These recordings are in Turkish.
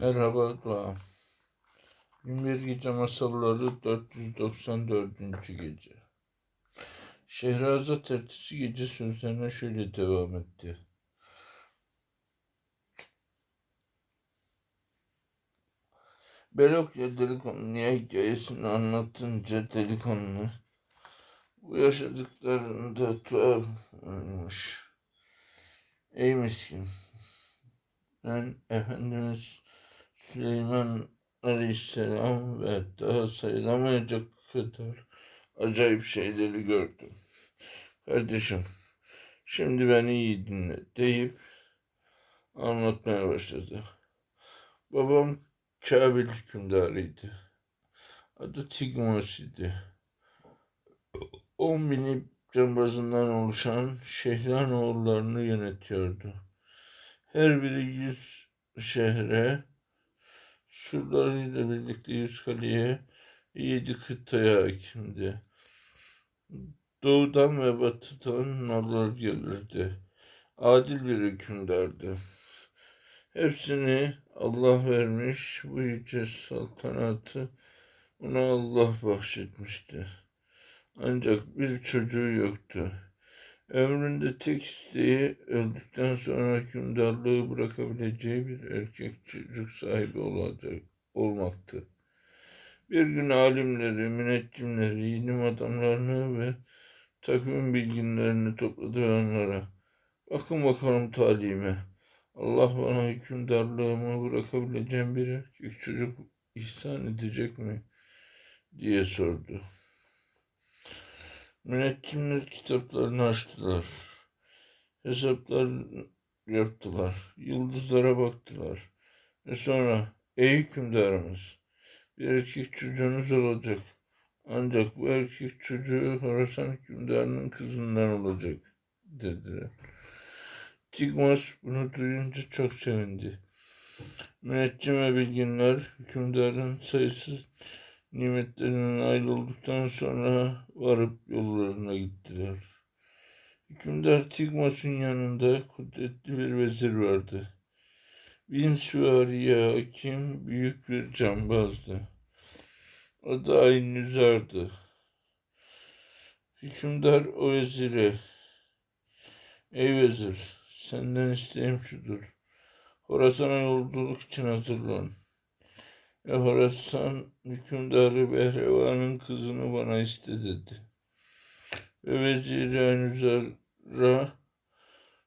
Merhaba Dua. Binbir Gece Masalları 494. Gece. Şehrazat ertesi gece sözlerine şöyle devam etti. Belokya delikanlıya hikayesini anlatınca delikanlı bu yaşadıklarında tuhaf olmuş. Ey miskin ben Efendimiz Süleyman Aleyhisselam ve daha sayılamayacak kadar acayip şeyleri gördüm. Kardeşim, şimdi beni iyi dinle deyip anlatmaya başladı. Babam Kabil hükümdarıydı. Adı Tigmos idi. On bin cambazından oluşan Şehran oğullarını yönetiyordu. Her biri yüz şehre, surlarıyla birlikte yüz kaleye, yedi kıtaya hakimdi. Doğudan ve batıdan nallar gelirdi. Adil bir hükümdardı. Hepsini Allah vermiş, bu yüce saltanatı ona Allah bahşetmişti. Ancak bir çocuğu yoktu. Ömründe tek isteği öldükten sonra hükümdarlığı bırakabileceği bir erkek çocuk sahibi olacak, olmaktı. Bir gün alimleri, müneccimleri, ilim adamlarını ve takvim bilginlerini topladı onlara bakın bakalım talime. Allah bana hükümdarlığımı bırakabileceğim bir erkek çocuk ihsan edecek mi? diye sordu. Müneccimler kitaplarını açtılar. Hesaplar yaptılar. Yıldızlara baktılar. Ve sonra ey hükümdarımız bir erkek çocuğunuz olacak. Ancak bu erkek çocuğu Horasan hükümdarının kızından olacak dediler. Tigmos bunu duyunca çok sevindi. Müneccim ve bilginler hükümdarın sayısız nimetlerinden ayrıldıktan sonra varıp yollarına gittiler. Hükümdar Tigmos'un yanında kudretli bir vezir vardı. Bin süvariye hakim büyük bir cambazdı. Da Aynüzar'dı. Hükümdar o vezire, ey vezir, senden isteğim şudur. Horasan'a yolculuk için hazırlan. Ve hükümdarı Behrevan'ın kızını bana iste dedi. Ve vezir Aynüzar'a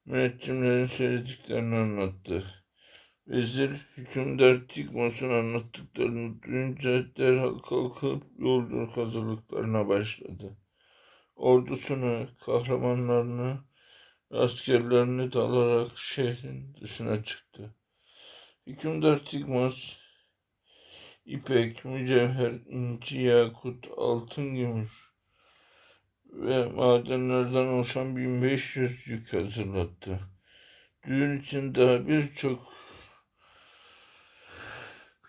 müneccimlerin söylediklerini anlattı. Vezir hükümdar Tigmos'un anlattıklarını duyunca derhal kalkıp yolculuk hazırlıklarına başladı. Ordusunu, kahramanlarını askerlerini dalarak şehrin dışına çıktı. Hükümdar Tigmos, ipek, mücevher, inci, yakut, altın, gümüş ve madenlerden oluşan 1500 yük hazırlattı. Düğün için daha birçok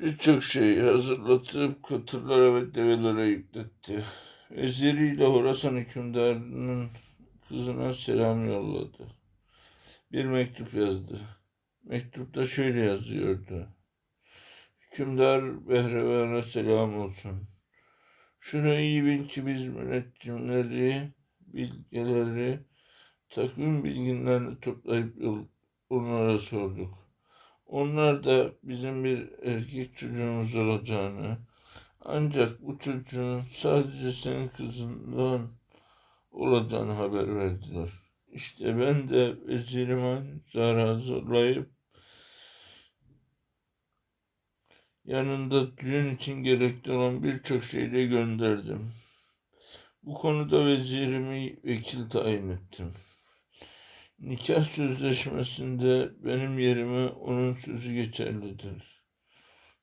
birçok şey hazırlatıp katırlara ve develere yükletti. Veziriyle Horasan hükümdarının kızına selam yolladı. Bir mektup yazdı. Mektupta şöyle yazıyordu. Hükümdar Behrevan'a selam olsun. Şunu iyi bil ki biz müneccimleri, bilgeleri, takvim bilginlerini toplayıp onlara sorduk. Onlar da bizim bir erkek çocuğumuz olacağını, ancak bu çocuğun sadece senin kızından olacağını haber verdiler. İşte ben de vezirime zara zorlayıp yanında düğün için gerekli olan birçok şeyle gönderdim. Bu konuda vezirimi vekil tayin ettim. Nikah sözleşmesinde benim yerime onun sözü geçerlidir.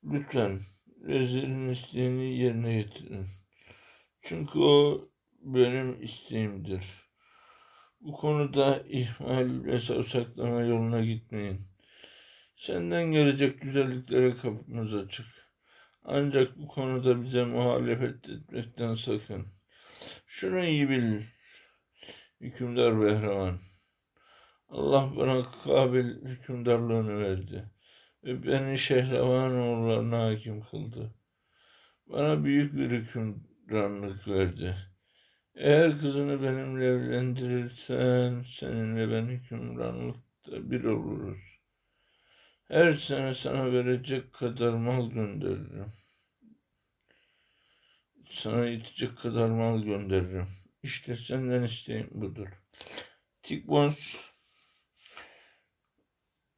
Lütfen vezirin isteğini yerine getirin. Çünkü o benim isteğimdir. Bu konuda ihmal ve savsaklama yoluna gitmeyin. Senden gelecek güzelliklere kapımız açık. Ancak bu konuda bize muhalefet etmekten sakın. Şunu iyi bil, hükümdar Behraman. Allah bana Kabil hükümdarlığını verdi. ve beni Şehravan oğullarına hakim kıldı. Bana büyük bir hükümranlık verdi. Eğer kızını benimle evlendirirsen seninle ben hükümranlıkta bir oluruz. Her sene sana verecek kadar mal gönderirim. Sana yetecek kadar mal gönderirim. İşte senden isteğim budur. Tikbons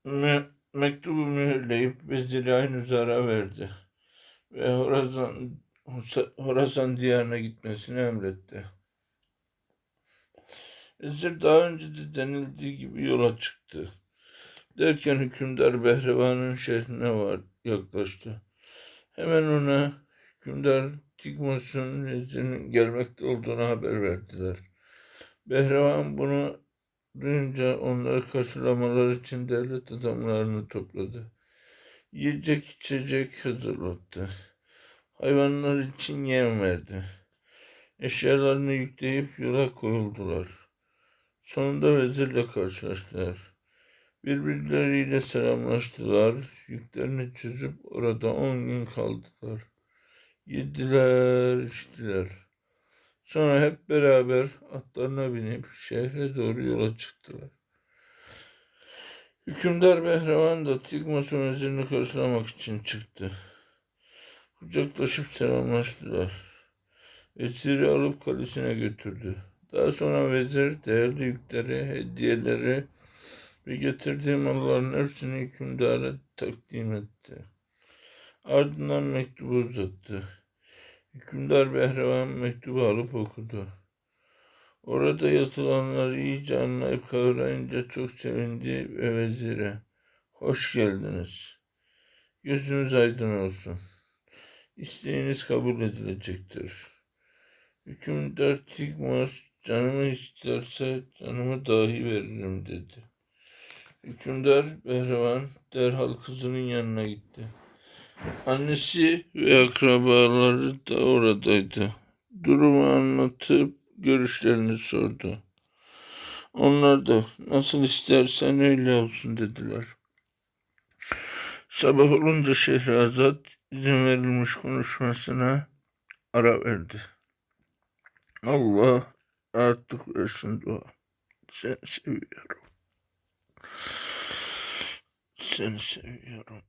me mektubu mühürleyip veziri aynı zara verdi. Ve Horazan, Horasan diyarına gitmesini emretti. Vezir daha önce de denildiği gibi yola çıktı. Derken hükümdar Behrevan'ın şehrine var, yaklaştı. Hemen ona hükümdar Tigmos'un vezirinin gelmekte olduğunu haber verdiler. Behrevan bunu duyunca onları karşılamalar için devlet adamlarını topladı. Yiyecek içecek hazırlattı. Hayvanlar için yem verdi. Eşyalarını yükleyip yola koyuldular. Sonunda vezirle karşılaştılar. Birbirleriyle selamlaştılar. Yüklerini çözüp orada on gün kaldılar. Yediler, içtiler. Sonra hep beraber atlarına binip şehre doğru yola çıktılar. Hükümdar Behravan da Tigmos'un vezirini karşılamak için çıktı. Kucaklaşıp selamlaştılar. Veziri alıp kalesine götürdü. Daha sonra vezir değerli yükleri, hediyeleri ve getirdiği malların hepsini hükümdara takdim etti. Ardından mektubu uzattı. Hükümdar Behravan mektubu alıp okudu. Orada yazılanları iyice anlayıp kavrayınca çok sevindi ve vezire. Hoş geldiniz. Gözünüz aydın olsun. İsteğiniz kabul edilecektir. Hükümdar Tigmos canımı isterse canımı dahi veririm dedi. Hükümdar Behravan derhal kızının yanına gitti. Annesi ve akrabaları da oradaydı. Durumu anlatıp görüşlerini sordu. Onlar da nasıl istersen öyle olsun dediler. Sabah olunca Şehrazat izin verilmiş konuşmasına ara verdi. Allah artık versin dua. Seni seviyorum. Seni seviyorum.